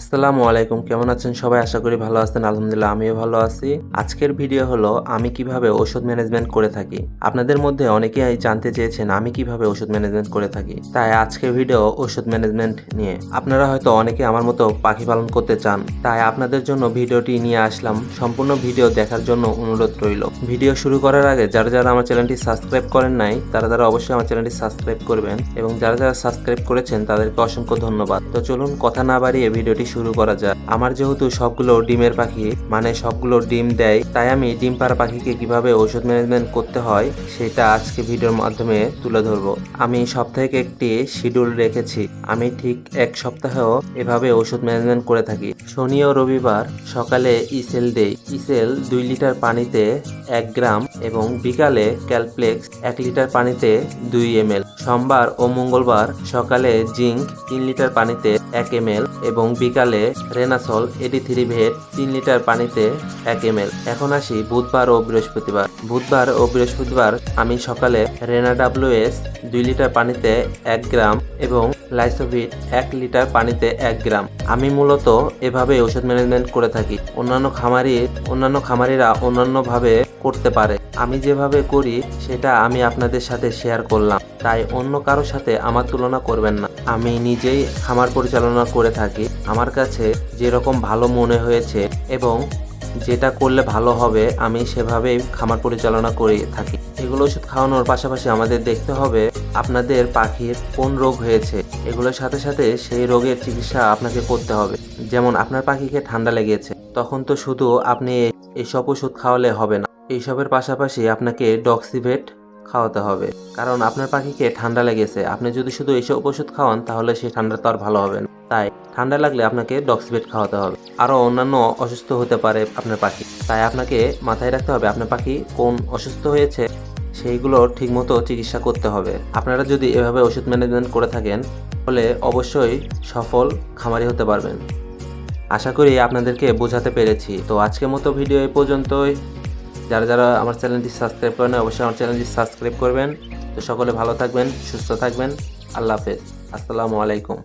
আসসালামু আলাইকুম, কেমন আছেন সবাই? আশা করি ভালো আছেন, আলহামদুলিল্লাহ আমিও ভালো আছি। আজকের ভিডিও হলো, আমি কীভাবে ওষুধ ম্যানেজমেন্ট করে থাকি। আপনাদের মধ্যে অনেকেই জানতে চেয়েছেন, আমি কীভাবে ওষুধ ম্যানেজমেন্ট করে থাকি। তাই আজকের ভিডিও ওষুধ ম্যানেজমেন্ট নিয়ে। আপনারা হয়তো অনেকে আমার মতো পাখি পালন করতে চান। তাই আপনাদের জন্য ভিডিওটি নিয়ে আসলাম। সম্পূর্ণ ভিডিও দেখার জন্য অনুরোধ রইল। ভিডিও শুরু করার আগে, যারা যারা আমার চ্যানেলটি সাবস্ক্রাইব করেন নাই, তারা তারা অবশ্যই আমার চ্যানেলটি সাবস্ক্রাইব করবেন এবং যারা যারা সাবস্ক্রাইব করেছেন, তাদেরকে অসংখ্য ধন্যবাদ। তো চলুন, কথা না বাড়িয়ে ভিডিওটি শুরু করা যাক আমার যেহেতু সবগুলো ডিমের পাখি মানে সবগুলো ডিম দেয়, তাই আমি ডিম পাড়া পাখিকে কীভাবে ওষুধ ম্যানেজমেন্ট করতে হয়, সেটা আজকে ভিডিওর মাধ্যমে তুলে ধরবো। আমি সপ্তাহে একটি শিডিউল রেখেছি। আমি ঠিক এক সপ্তাহেও এভাবে ওষুধ ম্যানেজমেন্ট করে থাকি। শনি ও রবিবার সকালে ইসেল দেই। ইসেল দুই লিটার পানিতে এক গ্রাম এবং বিকালে ক্যালপ্লেক্স এক লিটার পানিতে দুই এম সোমবার ও মঙ্গলবার সকালে জিঙ্ক তিন লিটার পানিতে এক এম এবং বিকালে রেনাসল এটি থ্রি ভেট তিন লিটার পানিতে এক এম এখন আসি বুধবার ও বৃহস্পতিবার। বুধবার ও বৃহস্পতিবার আমি সকালে রেনা ডাব্লিউ এস দুই লিটার পানিতে এক গ্রাম এবং লাইসোভিট এক লিটার পানিতে এক গ্রাম। আমি মূলত এভাবে ওষুধ ম্যানেজমেন্ট করে থাকি। অন্যান্য খামারি, অন্যান্য খামারিরা অন্যান্যভাবে করতে পারে। আমি যেভাবে করি, সেটা আমি আপনাদের সাথে শেয়ার করলাম। তাই অন্য কারোর সাথে আমার তুলনা করবেন না। আমি নিজেই খামার পরিচালনা করে থাকি। আমার কাছে যেরকম ভালো মনে হয়েছে এবং যেটা করলে ভালো হবে, আমি সেভাবেই খামার পরিচালনা করে থাকি। এগুলো ওষুধ খাওয়ানোর পাশাপাশি আমাদের দেখতে হবে আপনাদের পাখির কোন রোগ হয়েছে। এগুলোর সাথে সাথে সেই রোগের চিকিৎসা আপনাকে করতে হবে। যেমন আপনার পাখিকে ঠান্ডা লেগেছে, তখন তো শুধু আপনি এইসব ওষুধ খাওয়ালে হবে না। এইসবের পাশাপাশি আপনাকে ডক্সিভেট খাওয়াতে হবে। কারণ আপনার পাখিকে ঠান্ডা লেগেছে। আপনি যদি শুধু এইসব ওষুধ খাওয়ান, তাহলে সেই ঠান্ডা তো আর ভালো হবে না। তাই ঠান্ডা লাগলে আপনাকে ডক্সিভেট খাওয়াতে হবে। আরও অন্যান্য অসুস্থ হতে পারে আপনার পাখি। তাই আপনাকে মাথায় রাখতে হবে, আপনার পাখি কোন অসুস্থ হয়েছে সেইগুলোর ঠিকমতো চিকিৎসা করতে হবে। আপনারা যদি এভাবে ওষুধ ম্যানেজমেন্ট করে থাকেন, তাহলে অবশ্যই সফল খামারি হতে পারবেন। আশা করি আপনাদেরকে বোঝাতে পেরেছি। তো আজকের মতো ভিডিও এই পর্যন্তই। যারা যারা আমার চ্যানেলটি সাবস্ক্রাইব করেন অবশ্যই আমার চ্যানেলটি সাবস্ক্রাইব করবেন। তো সকলে ভালো থাকবেন, সুস্থ থাকবেন। আল্লাহ হাফেজ। আসসালামু আলাইকুম।